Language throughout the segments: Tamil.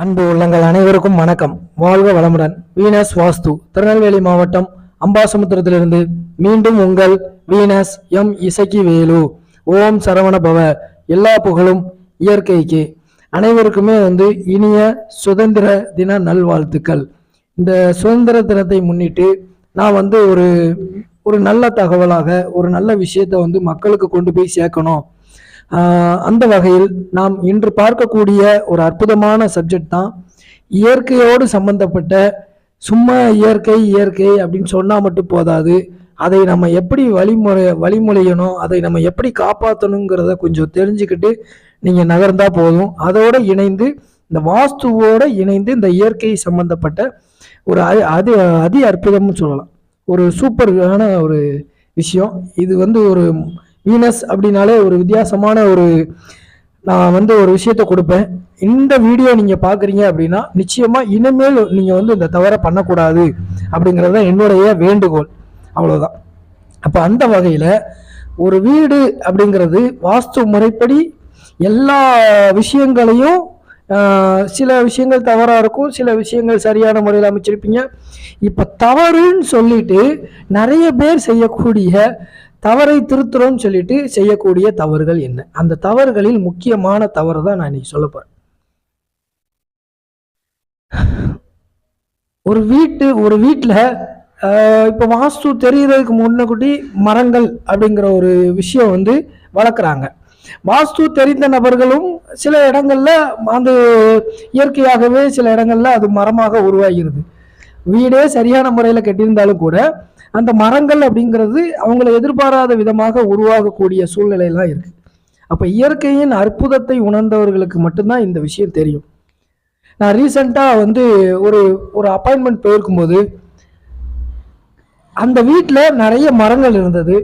அன்பு உள்ளங்கள் அனைவருக்கும் வணக்கம். வாழ்க வளமுடன். வீனஸ் வாஸ்து திருநெல்வேலி மாவட்டம் அம்பாசமுத்திரத்திலிருந்து மீண்டும் உங்கள் வீனஸ் எம் இசக்கி வேலு ஓம் சரவண பவ எல்லா புகழும் இயற்கைக்கு. அனைவருக்குமே வந்து இனிய சுதந்திர தின நல்வாழ்த்துக்கள். இந்த சுதந்திர தினத்தை முன்னிட்டு நான் வந்து ஒரு ஒரு நல்ல தகவலாக ஒரு நல்ல விஷயத்தை வந்து மக்களுக்கு கொண்டு போய் சேர்க்கணும். அந்த வகையில் நாம் இன்று பார்க்கக்கூடிய ஒரு அற்புதமான சப்ஜெக்ட் தான் இயற்கையோடு சம்பந்தப்பட்ட சும்மா இயற்கை இயற்கை அப்படின்னு சொன்னால் மட்டும் போதாது. அதை நம்ம எப்படி வழிமுறை வழிமுறையணும் அதை நம்ம எப்படி காப்பாற்றணுங்கிறத கொஞ்சம் தெரிஞ்சுக்கிட்டு நீங்கள் நகர்ந்தா போதும். அதோடு இணைந்து இந்த வாஸ்துவோடு இணைந்து இந்த இயற்கை சம்பந்தப்பட்ட ஒரு அதி- அதி அதி அற்புதம்னு சொல்லலாம். ஒரு சூப்பரான ஒரு விஷயம். இது வந்து ஒரு வீனஸ் அப்படின்னாலே ஒரு வித்தியாசமான ஒரு நான் வந்து ஒரு விஷயத்த கொடுப்பேன். இந்த வீடியோ நீங்கள் பார்க்குறீங்க அப்படின்னா நிச்சயமாக இனிமேல் நீங்கள் வந்து இந்த தவறை பண்ணக்கூடாது அப்படிங்கிறது தான் என்னுடைய வேண்டுகோள். அவ்வளோதான் அப்போ அந்த வகையில் ஒரு வீடு அப்படிங்கிறது வாஸ்து முறைப்படி எல்லா விஷயங்களையும் சில விஷயங்கள் தவறாக இருக்கும் சில விஷயங்கள் சரியான முறையில் அமைச்சிருப்பீங்க. இப்போ தவறுன்னு சொல்லிட்டு நிறைய பேர் செய்யக்கூடிய தவறை திருத்துறோம்னு சொல்லிட்டு செய்யக்கூடிய தவறுகள் என்ன? அந்த தவறுகளில் முக்கியமான தவறு தான் நான் இன்னைக்கு சொல்ல போறேன். ஒரு வீட்டு ஒரு வீட்டில் இப்போ வாஸ்து தெரிகிறதுக்கு முன்னக்கூட்டி மரங்கள் அப்படிங்கிற ஒரு விஷயம் வந்து வளர்க்குறாங்க. வாஸ்து தெரிந்த நபர்களும் சில இடங்கள்ல அந்த இயற்கையாகவே சில இடங்கள்ல அது மரமாக உருவாகிறது. வீடே சரியான முறையில் கட்டியிருந்தாலும் கூட அந்த மரங்கள் அப்படிங்கிறது அவங்கள எதிர்பாராத விதமாக உருவாகக்கூடிய சூழ்நிலையெல்லாம் இருக்குது அப்போ இயற்கையின் அற்புதத்தை உணர்ந்தவர்களுக்கு மட்டும்தான் இந்த விஷயம் தெரியும். நான் ரீசண்டாக வந்து ஒரு ஒரு அப்பாயின்மெண்ட் போயிருக்கும்போது அந்த வீட்டில் நிறைய மரங்கள் இருந்தது.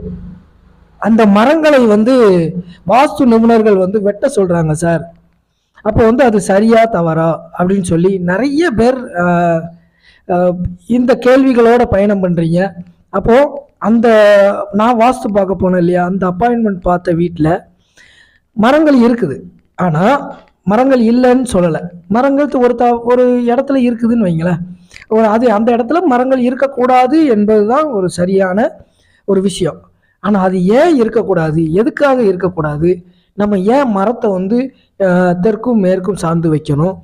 அந்த மரங்களை வந்து வாஸ்து நிபுணர்கள் வந்து வெட்ட சொல்கிறாங்க சார். அப்போ வந்து அது சரியா தவறா அப்படின்னு சொல்லி நிறைய பேர் இந்த கேள்விகளோட பயணம் பண்ணுறீங்க அப்போது அந்த நான் வாஸ்து பார்க்க போனேன் இல்லையா அந்த அப்பாயின்மெண்ட் பார்த்த வீட்டில் மரங்கள் இருக்குது. ஆனால் மரங்கள் இல்லைன்னு சொல்லலை. மரங்கள் ஒரு த ஒரு இடத்துல இருக்குதுன்னு வைங்களேன். ஒரு அது அந்த இடத்துல மரங்கள் இருக்கக்கூடாது என்பது தான் ஒரு சரியான ஒரு விஷயம். ஆனால் அது ஏன் இருக்கக்கூடாது? எதுக்காக இருக்கக்கூடாது? நம்ம ஏன் மரத்தை வந்து தெற்கும் மேற்கும் சார்ந்து வைக்கணும்?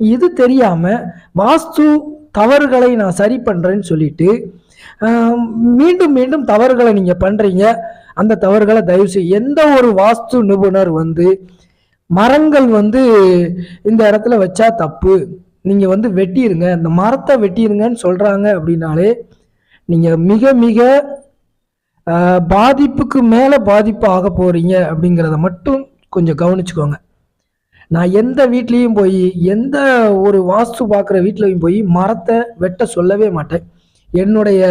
இது தெரியாமல் வாஸ்து தவறுகளை நான் சரி பண்ணுறேன்னு சொல்லிட்டு மீண்டும் மீண்டும் தவறுகளை நீங்கள் பண்ணுறீங்க அந்த தவறுகளை தயவு செய்ய எந்த ஒரு வாஸ்து நிபுணர் வந்து மரங்கள் வந்து இந்த இடத்துல வச்சா தப்பு. நீங்கள் வந்து வெட்டிடுங்க இந்த மரத்தை வெட்டிடுங்கன்னு சொல்கிறாங்க அப்படின்னாலே நீங்கள் மிக மிக பாதிப்புக்கு மேலே பாதிப்பு ஆக போகிறீங்க அப்படிங்கிறத மட்டும் கொஞ்சம் கவனிச்சுக்கோங்க. நான் எந்த வீட்லேயும் போய் எந்த ஒரு வாஸ்து பார்க்குற வீட்லேயும் போய் மரத்தை வெட்ட சொல்லவே மாட்டேன். என்னுடைய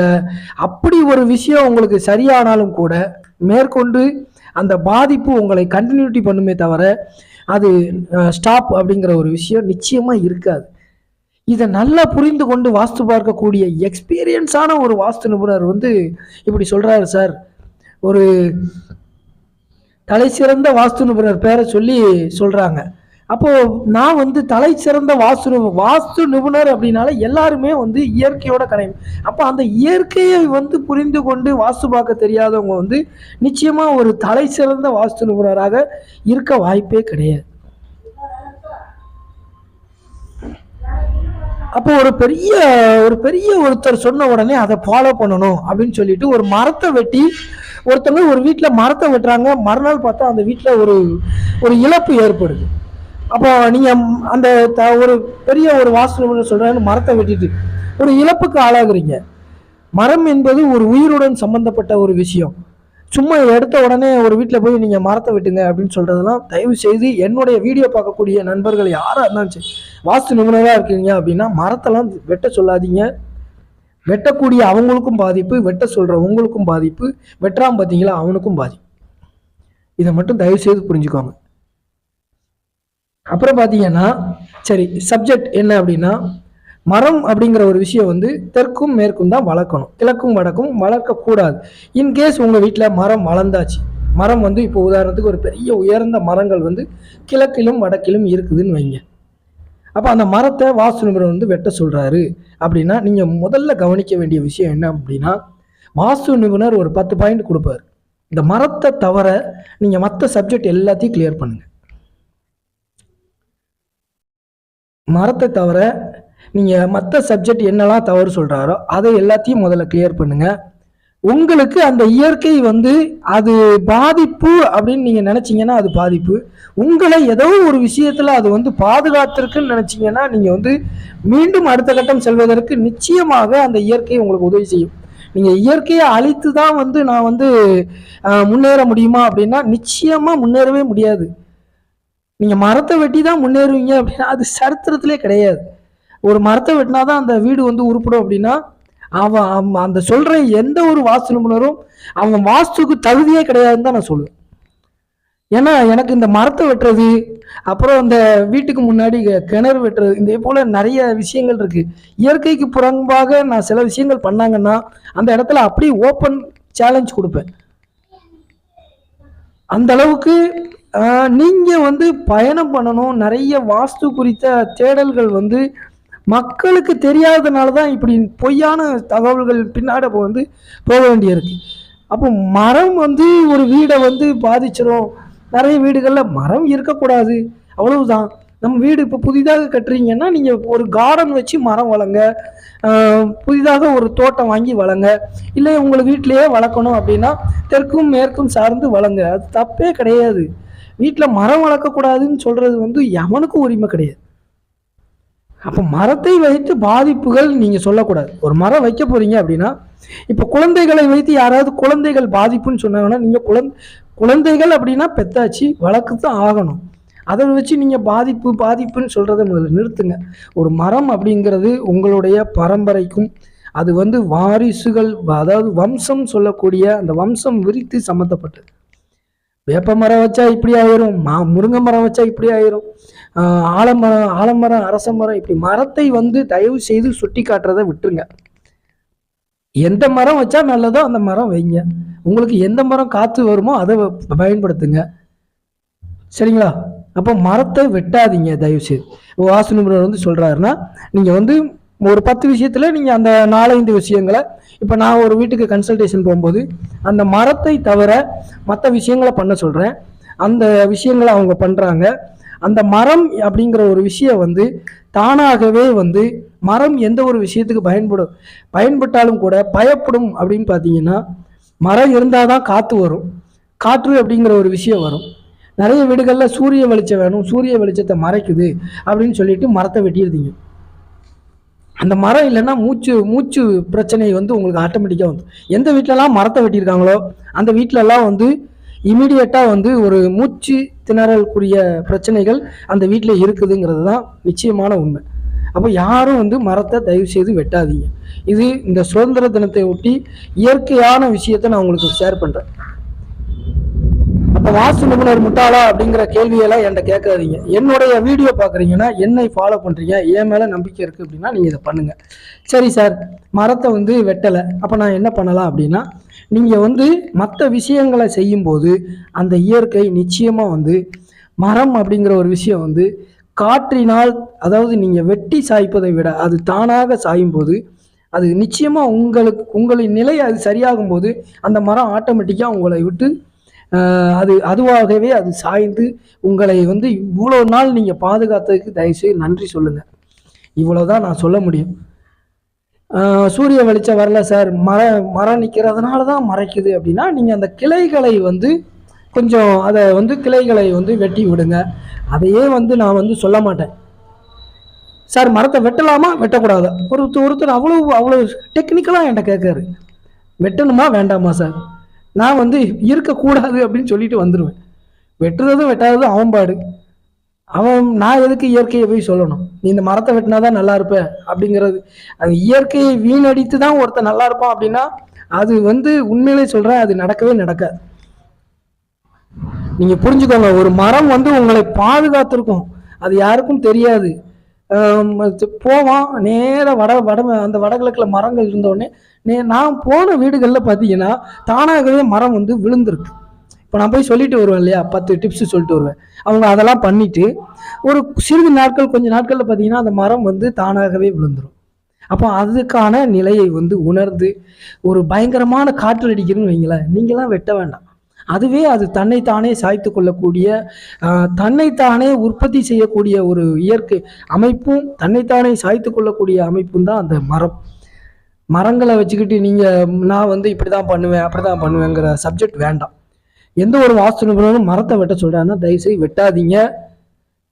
அப்படி ஒரு விஷயம் உங்களுக்கு சரியானாலும் கூட மேற்கொண்டு அந்த பாதிப்பு உங்களை கண்டினியூட்டி பண்ணுமே தவிர அது ஸ்டாப் அப்படிங்கிற ஒரு விஷயம் நிச்சயமாக இருக்காது. இதை நல்லா புரிந்து கொண்டு வாஸ்து பார்க்கக்கூடிய எக்ஸ்பீரியன்ஸான ஒரு வாஸ்து நிபுணர் வந்து இப்படி சொல்கிறாரு சார் ஒரு தலை சிறந்த வாஸ்து நிபுணர் பேரை சொல்லி சொல்கிறாங்க அப்போது நான் வந்து தலை சிறந்த வாஸ்து நிபு- வாஸ்து நிபுணர் அப்படின்னால எல்லாருமே வந்து இயற்கையோட கணையும் அப்போ அந்த இயற்கையை வந்து புரிந்து கொண்டு வாஸ்து பார்க்க தெரியாதவங்க வந்து நிச்சயமாக ஒரு தலை சிறந்த வாஸ்து நிபுணராக இருக்க வாய்ப்பே கிடையாது. அப்போ ஒரு பெரிய ஒரு பெரிய ஒருத்தர் சொன்ன உடனே அதை ஃபாலோ பண்ணணும் அப்படின்னு சொல்லிட்டு ஒரு மரத்தை வெட்டி ஒருத்தவங்க ஒரு வீட்டில் மரத்தை வெட்டுறாங்க. மறுநாள் பார்த்தா அந்த வீட்டில் ஒரு ஒரு இழப்பு ஏற்படுது. அப்போ நீங்கள் அந்த த- ஒரு பெரிய ஒரு வாஸ்து சொல்கிறாங்க மரத்தை வெட்டிட்டு. ஒரு இழப்புக்கு ஆளாகுறீங்க. மரம் என்பது ஒரு உயிருடன் சம்பந்தப்பட்ட ஒரு விஷயம். சும்மா எடுத்த உடனே ஒரு வீட்டில் போய் நீங்கள் மரத்தை வெட்டுங்க அப்படின்னு சொல்கிறதெல்லாம் தயவு செய்து என்னுடைய வீடியோ பார்க்கக்கூடிய நண்பர்கள் யாராக இருந்தாலும் சரி வாஸ்து நிபுணராக இருக்கீங்க அப்படின்னா மரத்தெல்லாம் வெட்ட சொல்லாதீங்க. வெட்டக்கூடிய அவங்களுக்கும் பாதிப்பு வெட்ட சொல்கிற உங்களுக்கும் பாதிப்பு வெட்டுறான் பார்த்தீங்களா அவனுக்கும் பாதிப்பு. இதை மட்டும் தயவு செய்து புரிஞ்சுக்கோங்க. அப்புறம் பார்த்தீங்கன்னா சரி சப்ஜெக்ட் என்ன அப்படின்னா மரம் அப்படிங்கிற ஒரு விஷயம் வந்து தெற்கும் மேற்கும் தான் வளர்க்கணும். கிழக்கும் வடக்கும் வளர்க்கக்கூடாது. இன்கேஸ் உங்கள் வீட்டில் மரம் வளர்ந்தாச்சு மரம் வந்து இப்போ உதாரணத்துக்கு ஒரு பெரிய உயர்ந்த மரங்கள் வந்து கிழக்கிலும் வடக்கிலும் இருக்குதுன்னு வைங்க. அப்போ அந்த மரத்தை வாஸ்து நிபுணர் வந்து வெட்ட சொல்கிறாரு அப்படின்னா நீங்கள் முதல்ல கவனிக்க வேண்டிய விஷயம் என்ன அப்படின்னா வாஸ்து நிபுணர் ஒரு பத்து பாயிண்ட் கொடுப்பார். இந்த மரத்தை தவிர நீங்கள் மற்ற சப்ஜெக்ட் எல்லாத்தையும் கிளியர் பண்ணுங்கள் மரத்தை தவிர நீங்கள் மற்ற சப்ஜெக்ட் என்னெல்லாம் தவறு சொல்கிறாரோ அதை எல்லாத்தையும் முதல்ல கிளியர் பண்ணுங்கள் உங்களுக்கு அந்த இயற்கை வந்து அது பாதிப்பு அப்படின்னு நீங்கள் நினச்சிங்கன்னா அது பாதிப்பு. உங்களை ஏதோ ஒரு விஷயத்தில் அது வந்து பாதுகாத்திருக்குன்னு நினச்சிங்கன்னா நீங்கள் வந்து மீண்டும் அடுத்த கட்டம் செல்வதற்கு நிச்சயமாக அந்த இயற்கை உங்களுக்கு உதவி செய்யும். நீங்கள் இயற்கையை அழித்து தான் வந்து நான் வந்து முன்னேற முடியுமா அப்படின்னா நிச்சயமாக முன்னேறவே முடியாது. நீங்கள் மரத்தை வெட்டி தான் முன்னேறுவீங்க அப்படின்னா அது சரித்திரத்திலே கிடையாது. ஒரு மரத்தை வெட்டினா தான் அந்த வீடு வந்து உருப்பிடும் அப்படின்னா அவன் அவன் அந்த சொல்கிற எந்த ஒரு வாஸ்து நிபுணரும் அவன் வாஸ்துக்கு தகுதியே கிடையாதுன்னு தான் நான் சொல்லுவேன். ஏன்னா எனக்கு இந்த மரத்தை வெட்டுறது அப்புறம் இந்த வீட்டுக்கு முன்னாடி கிணறு வெட்டுறது இதே போல் நிறைய விஷயங்கள் இருக்குது இயற்கைக்கு புறம்பாக நான் சில விஷயங்கள் பண்ணாங்கன்னா அந்த இடத்துல அப்படியே ஓப்பன் சேலஞ்ச் கொடுப்பேன். அந்த அளவுக்கு நீங்கள் வந்து பயணம் பண்ணணும். நிறைய வாஸ்து குறித்த தேடல்கள் வந்து மக்களுக்கு தெரியாததுனால தான் இப்படி பொய்யான தகவல்கள் பின்னாடி அப்போ வந்து போக வேண்டியிருக்கு. அப்போ மரம் வந்து ஒரு வீடை வந்து பாதிச்சிடும் நிறைய வீடுகளில் மரம் இருக்கக்கூடாது. அவ்வளவுதான். நம்ம வீடு இப்போ புதிதாக கட்டுறீங்கன்னா நீங்கள் ஒரு கார்டன் வச்சு மரம் வளங்க. புதிதாக ஒரு தோட்டம் வாங்கி வளங்க. இல்லை உங்களை வீட்டிலையே வளர்க்கணும் அப்படின்னா தெற்கும் மேற்கும் சார்ந்து வளங்க. அது தப்பே கிடையாது. வீட்டில் மரம் வளர்க்கக்கூடாதுன்னு சொல்கிறது வந்து எவனுக்கும் உரிமை கிடையாது. அப்போ மரத்தை வைத்து பாதிப்புகள் நீங்கள் சொல்லக்கூடாது. ஒரு மரம் வைக்க போகிறீங்க அப்படின்னா இப்போ குழந்தைகளை வைத்து யாராவது குழந்தைகள் பாதிப்புன்னு சொன்னாங்கன்னா நீங்கள் குழந்தை குழந்தைகள் அப்படின்னா பெத்தாச்சு வழக்கு தான் ஆகணும். அதை வச்சு நீங்கள் பாதிப்பு பாதிப்புன்னு சொல்கிறத முதல்ல நிறுத்துங்க. ஒரு மரம் அப்படிங்கிறது உங்களுடைய பரம்பரைக்கும் அது வந்து வாரிசுகள் அதாவது வம்சம் சொல்லக்கூடிய அந்த வம்சம் விரித்து சம்மந்தப்பட்டது வேப்ப மரம் வச்சா இப்படி ஆயிரும் மா முருங்கை மரம் வச்சா இப்படி ஆயிரும். ஆலமரம் ஆலமரம் அரச மரம் இப்படி மரத்தை வந்து தயவு செய்து சுட்டி காட்டுறதை விட்டுருங்க. எந்த மரம் வச்சா நல்லதோ அந்த மரம் வைங்க. உங்களுக்கு எந்த மரம் காற்று வருமோ அதை பயன்படுத்துங்க. சரிங்களா? அப்போ மரத்தை வெட்டாதீங்க தயவு செய்து வாசு நிபுணர் வந்து சொல்கிறாருன்னா நீங்கள் வந்து ஒரு பத்து விஷயத்தில் நீங்கள் அந்த நாலஞ்சு விஷயங்களை இப்போ நான் ஒரு வீட்டுக்கு கன்சல்டேஷன் போகும்போது அந்த மரத்தை தவிர மற்ற விஷயங்களை பண்ண சொல்கிறேன் அந்த விஷயங்களை அவங்க பண்ணுறாங்க அந்த மரம் அப்படிங்கிற ஒரு விஷயம் வந்து தானாகவே வந்து மரம் எந்த ஒரு விஷயத்துக்கு பயன்படும் பயன்பட்டாலும் கூட பயப்படும் அப்படின்னு பார்த்தீங்கன்னா மரம் இருந்தால் தான் காற்று வரும். காற்று அப்படிங்கிற ஒரு விஷயம் வரும். நிறைய வீடுகளில் சூரிய வெளிச்சம் வேணும் சூரிய வெளிச்சத்தை மறைக்குது அப்படின்னு சொல்லிட்டு மரத்தை வெட்டியிருந்தீங்க அந்த மரம் இல்லைன்னா மூச்சு மூச்சு பிரச்சனை வந்து உங்களுக்கு ஆட்டோமேட்டிக்காக வந்து எந்த வீட்டிலலாம் மரத்தை வெட்டியிருக்காங்களோ அந்த வீட்டிலலாம் வந்து இமீடியட்டாக வந்து ஒரு மூச்சு திணறல்குரிய பிரச்சனைகள் அந்த வீட்டில் இருக்குதுங்கிறது தான் நிச்சயமான உண்மை. அப்போ யாரும் வந்து மரத்தை தயவு செய்து வெட்டாதீங்க. இது இந்த சுதந்திர தினத்தை ஒட்டி இயற்கையான விஷயத்தை நான் உங்களுக்கு ஷேர் பண்ணுறேன் அப்போ வாஸ்து நிபுணர் முட்டாளா அப்படிங்கிற கேள்வியெல்லாம் என்கிட்ட கேட்காதீங்க. என்னுடைய வீடியோ பார்க்குறீங்கன்னா என்னை ஃபாலோ பண்ணுறீங்க என் மேலே நம்பிக்கை இருக்குது அப்படின்னா நீங்கள் இதை பண்ணுங்கள் சரி சார் மரத்தை வந்து வெட்டலை. அப்போ நான் என்ன பண்ணலாம் அப்படின்னா நீங்கள் வந்து மற்ற விஷயங்களை செய்யும்போது அந்த இயற்கை நிச்சயமாக வந்து மரம் அப்படிங்கிற ஒரு விஷயம் வந்து காற்றினால் அதாவது நீங்கள் வெட்டி சாய்ப்பதை விட அது தானாக சாயும் போது அது நிச்சயமாக உங்களுக்கு உங்களின் நிலை அது சரியாகும் போது அந்த மரம் ஆட்டோமேட்டிக்காக உங்களை விட்டு அது அதுவாகவே அது சாய்ந்து உங்களை வந்து இவ்வளோ நாள் நீங்கள் பாதுகாத்ததுக்கு தயவுசெய்து நன்றி சொல்லுங்கள் இவ்வளோதான் நான் சொல்ல முடியும். சூரிய வெளிச்சம் வரல சார். மர மரம் நிற்கிறதுனால தான் மறைக்குது அப்படின்னா நீங்கள் அந்த கிளைகளை வந்து கொஞ்சம் அதை வந்து கிளைகளை வந்து வெட்டி விடுங்க. அதையே வந்து நான் வந்து சொல்ல மாட்டேன். சார் மரத்தை வெட்டலாமா? வெட்டக்கூடாதா? ஒருத்தர் ஒருத்தர் அவ்வளோ அவ்வளோ டெக்னிக்கலாக என்கிட்ட கேட்காரு வெட்டணுமா? வேண்டாமா சார்? நான் வந்து இருக்கக்கூடாது அப்படின்னு சொல்லிட்டு வந்துடுவேன் வெட்டுறதும் வெட்டாததும் அவன்பாடு அவன் நான் எதுக்கு இயற்கையை போய் சொல்லணும்? நீ இந்த மரத்தை வெட்டினா தான் நல்லா இருப்ப அப்படிங்கிறது. அது இயற்கையை வீணடித்து தான் ஒருத்தன் நல்லா இருப்பான் அப்படின்னா அது வந்து உண்மையிலே சொல்கிறேன் அது நடக்கவே நடக்காது. நீங்கள் புரிஞ்சுக்கோங்க ஒரு மரம் வந்து உங்களை பாதுகாத்திருக்கும். அது யாருக்கும் தெரியாது. போவான். நேராக வட வட அந்த வடகிழக்கில் மரங்கள் இருந்தோடனே நே நான் போன வீடுகளில் பார்த்தீங்கன்னா தானாகவே மரம் வந்து விழுந்திருக்கு. இப்போ நான் போய் சொல்லிட்டு வருவேன் இல்லையா? பத்து டிப்ஸ் சொல்லிட்டு வருவேன். அவங்க அதெல்லாம் பண்ணிட்டு ஒரு சிறிது நாட்கள் கொஞ்சம் நாட்களில் பார்த்தீங்கன்னா அந்த மரம் வந்து தானாகவே விழுந்துடும் அப்போ அதுக்கான நிலையை வந்து உணர்ந்து ஒரு பயங்கரமான காற்று அடிக்கிறதுன்னு வைங்களேன். நீங்களாம் வெட்ட வேண்டாம். அதுவே அது தன்னைத்தானே சாய்த்து கொள்ளக்கூடிய தன்னைத்தானே உற்பத்தி செய்யக்கூடிய ஒரு இயற்கை அமைப்பும் தன்னைத்தானே சாய்த்து கொள்ளக்கூடிய அமைப்பும் தான் அந்த மரம். மரங்களை வச்சுக்கிட்டு நீங்கள் நான் வந்து இப்படி தான் பண்ணுவேன் அப்படி தான் பண்ணுவேங்கிற சப்ஜெக்ட் வேண்டாம். எந்த ஒரு வாஸ்து நிபுணரும் மரத்தை வெட்ட சொல்கிறாங்கன்னா தயவுசெய்து வெட்டாதீங்க.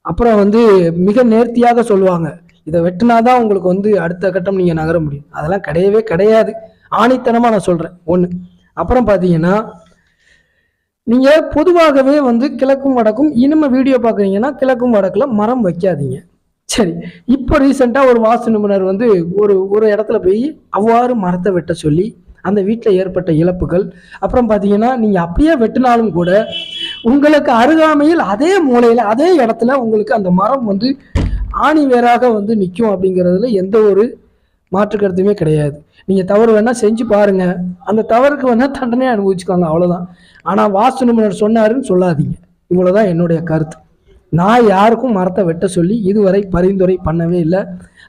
அப்புறம் வந்து மிக நேர்த்தியாக சொல்லுவாங்க. இதை வெட்டினாதான் உங்களுக்கு வந்து அடுத்த கட்டம் நீங்கள் நகர முடியும். அதெல்லாம் கிடையவே கிடையாது. ஆணித்தனமாக நான் சொல்கிறேன் ஒன்று அப்புறம் பார்த்தீங்கன்னா நீங்கள் பொதுவாகவே வந்து கிழக்கும் வடக்கும் இனிமே வீடியோ பார்க்குறீங்கன்னா கிழக்கும் வடக்கில் மரம் வைக்காதீங்க. சரி இப்போ ரீசெண்டாக ஒரு வாஸ்து நிபுணர் வந்து ஒரு ஒரு இடத்துல போய் அவ்வாறு மரத்தை வெட்ட சொல்லி அந்த வீட்டில் ஏற்பட்ட இழப்புகள் அப்புறம் பார்த்தீங்கன்னா நீங்கள் அப்படியே வெட்டினாலும் கூட உங்களுக்கு அருகாமையில் அதே மூலையில் அதே இடத்துல உங்களுக்கு அந்த மரம் வந்து ஆணி வேராக வந்து நிற்கும் அப்படிங்கிறதுல எந்த ஒரு மாற்று கருத்துமே கிடையாது. நீங்கள் தவறு வேணால் செஞ்சு பாருங்க. அந்த தவறுக்கு வேணால் தண்டனை அனுபவிச்சுக்கோங்க அவ்வளோதான் ஆனால் வாஸ்து நிபுணர் சொன்னாருன்னு சொல்லாதீங்க. இவ்வளோதான் என்னுடைய கருத்து. நான் யாருக்கும் மரத்தை வெட்ட சொல்லி இதுவரை பரிந்துரை பண்ணவே இல்லை.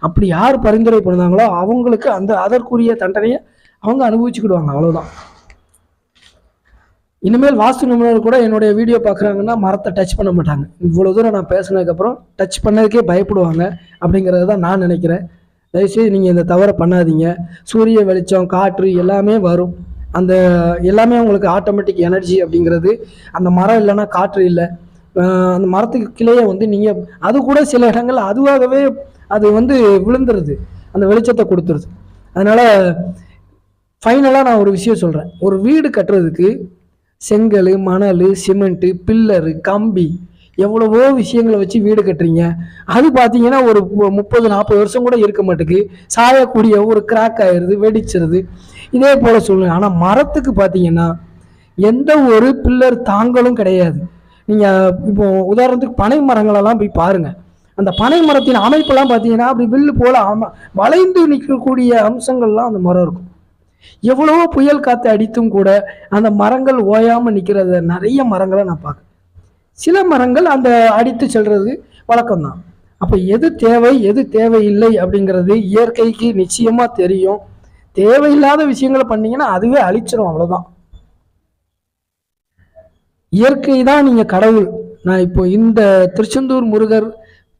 அப்படி யார் பரிந்துரை பண்ணாங்களோ அவங்களுக்கு அந்த அதற்குரிய தண்டனையை அவங்க அனுபவிச்சுக்கிடுவாங்க அவ்வளோதான் இனிமேல் வாஸ்து நிபுணர் கூட என்னுடைய வீடியோ பார்க்குறாங்கன்னா மரத்தை டச் பண்ண மாட்டாங்க. இவ்வளோ தூரம் நான் பேசுனதுக்கப்புறம் டச் பண்ணதுக்கே பயப்படுவாங்க அப்படிங்கிறத தான் நான் நினைக்கிறேன். தயவுசெய்து நீங்கள் இந்த தவறை பண்ணாதீங்க. சூரிய வெளிச்சம் காற்று எல்லாமே வரும். அந்த எல்லாமே உங்களுக்கு ஆட்டோமேட்டிக் எனர்ஜி அப்படிங்கிறது அந்த மரம் இல்லைன்னா காற்று இல்லை. அந்த மரத்துக்கு கிளையை வந்து நீங்கள் அது கூட சில இடங்கள் அதுவாகவே அது வந்து விழுந்துருது. அந்த வெளிச்சத்தை கொடுத்துருது. அதனால் ஃபைனலாக நான் ஒரு விஷயம் சொல்கிறேன் ஒரு வீடு கட்டுறதுக்கு செங்கல் மணல் சிமெண்ட்டு பில்லரு கம்பி எவ்வளவோ விஷயங்களை வச்சு வீடு கட்டுறீங்க. அது பார்த்தீங்கன்னா ஒரு முப்பது நாற்பது வருஷம் கூட இருக்க மாட்டேங்குது. சாயக்கூடிய ஒரு கிராக் ஆயிடுது வெடிச்சிருது. இதே போல் சொல்லுங்க ஆனால் மரத்துக்கு பார்த்தீங்கன்னா எந்த ஒரு பில்லர் தாங்களும் கிடையாது. நீங்கள் இப்போ உதாரணத்துக்கு பனை மரங்களெல்லாம் போய் பாருங்கள் அந்த பனை மரத்தின் அமைப்பெல்லாம் பார்த்தீங்கன்னா அப்படி வில்லு போல் அம வளைந்து நிற்கக்கூடிய அம்சங்கள்லாம் அந்த மரம் இருக்கும். எவ்வளவோ புயல் காற்று அடித்தும் கூட அந்த மரங்கள் ஓயாமல் நிற்கிறத நிறைய மரங்களை நான் பார்க்குறேன் சில மரங்கள் அந்த அடித்து செல்றது வழக்கம்தான். அப்போ எது தேவை எது தேவையில்லை அப்படிங்கிறது இயற்கைக்கு நிச்சயமாக தெரியும். தேவையில்லாத விஷயங்களை பண்ணீங்கன்னா அதுவே அழிச்சிடும் அவ்வளோதான் இயற்கை தான் நீங்கள் கடவுள். நான் இப்போ இந்த திருச்செந்தூர் முருகர்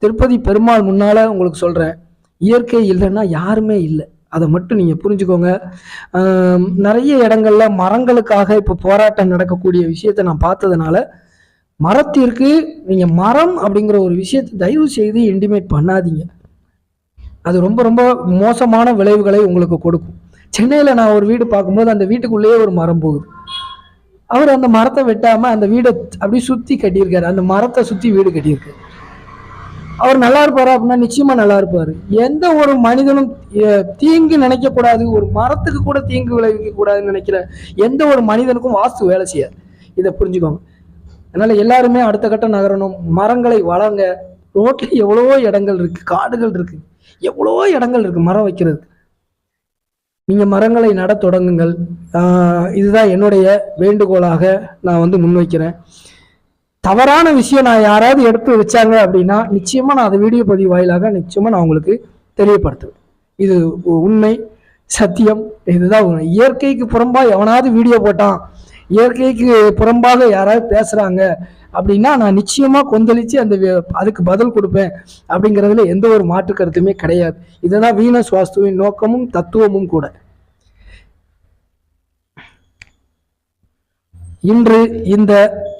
திருப்பதி பெருமாள் முன்னால் உங்களுக்கு சொல்கிறேன் இயற்கை இல்லைன்னா யாருமே இல்லை. அதை மட்டும் நீங்கள் புரிஞ்சுக்கோங்க. நிறைய இடங்கள்ல மரங்களுக்காக இப்போ போராட்டம் நடக்கக்கூடிய விஷயத்தை நான் பார்த்ததுனால மரத்திற்கு நீங்கள் மரம் அப்படிங்கிற ஒரு விஷயத்தை தயவு செய்து இன்டிமேட் பண்ணாதீங்க. அது ரொம்ப ரொம்ப மோசமான விளைவுகளை உங்களுக்கு கொடுக்கும். சென்னையில் நான் ஒரு வீடு பார்க்கும்போது அந்த வீட்டுக்குள்ளேயே ஒரு மரம் போகுது. அவர் அந்த மரத்தை வெட்டாமல் அந்த வீடை அப்படியே சுற்றி கட்டியிருக்காரு. அந்த மரத்தை சுற்றி வீடு கட்டியிருக்காரு. அவர் நல்லா இருப்பாரா அப்படின்னா நிச்சயமாக நல்லா இருப்பார். எந்த ஒரு மனிதனும் தீங்கு நினைக்கக்கூடாது. ஒரு மரத்துக்கு கூட தீங்கு விளைவிக்க கூடாதுன்னு நினைக்கிற எந்த ஒரு மனிதனுக்கும் வாஸ்து வேலை செய்யாது. இதை புரிஞ்சுக்கோங்க. அதனால எல்லாருமே அடுத்த கட்டம் நகரணும். மரங்களை வளங்க. ரோட்டில் எவ்வளவோ இடங்கள் இருக்கு. காடுகள் இருக்கு. எவ்வளவோ இடங்கள் இருக்கு மரம் வைக்கிறதுக்கு. நீங்க மரங்களை நட தொடங்குங்கள். இதுதான் என்னுடைய வேண்டுகோளாக நான் வந்து முன்வைக்கிறேன். தவறான விஷயம் நான் யாராவது எடுத்து வச்சாங்க அப்படின்னா நிச்சயமா நான் அதை வீடியோ பதிவு வாயிலாக நிச்சயமா நான் உங்களுக்கு தெரியப்படுத்துவேன். இது உண்மை சத்தியம். இதுதான் இயற்கைக்கு புறம்பா எவனாவது வீடியோ போட்டான். இயற்கைக்கு புறம்பாக யாராவது பேசுகிறாங்க அப்படின்னா நான் நிச்சயமாக கொந்தளித்து அந்த அதுக்கு பதில் கொடுப்பேன் அப்படிங்கிறதுல எந்த ஒரு மாற்று கருத்துமே கிடையாது. இதுதான் வீனஸ் வாஸ்துவின் நோக்கமும் தத்துவமும் கூட. இன்று இந்த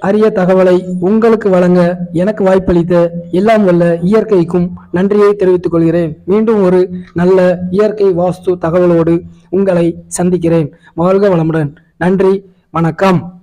அரிய தகவலை உங்களுக்கு வழங்க எனக்கு வாய்ப்பளித்த எல்லாம் வல்ல இயற்கைக்கும் நன்றியை தெரிவித்துக் கொள்கிறேன். மீண்டும் ஒரு நல்ல இயற்கை வாஸ்து தகவலோடு உங்களை சந்திக்கிறேன். வாழ்க வளமுடன். நன்றி. வணக்கம்.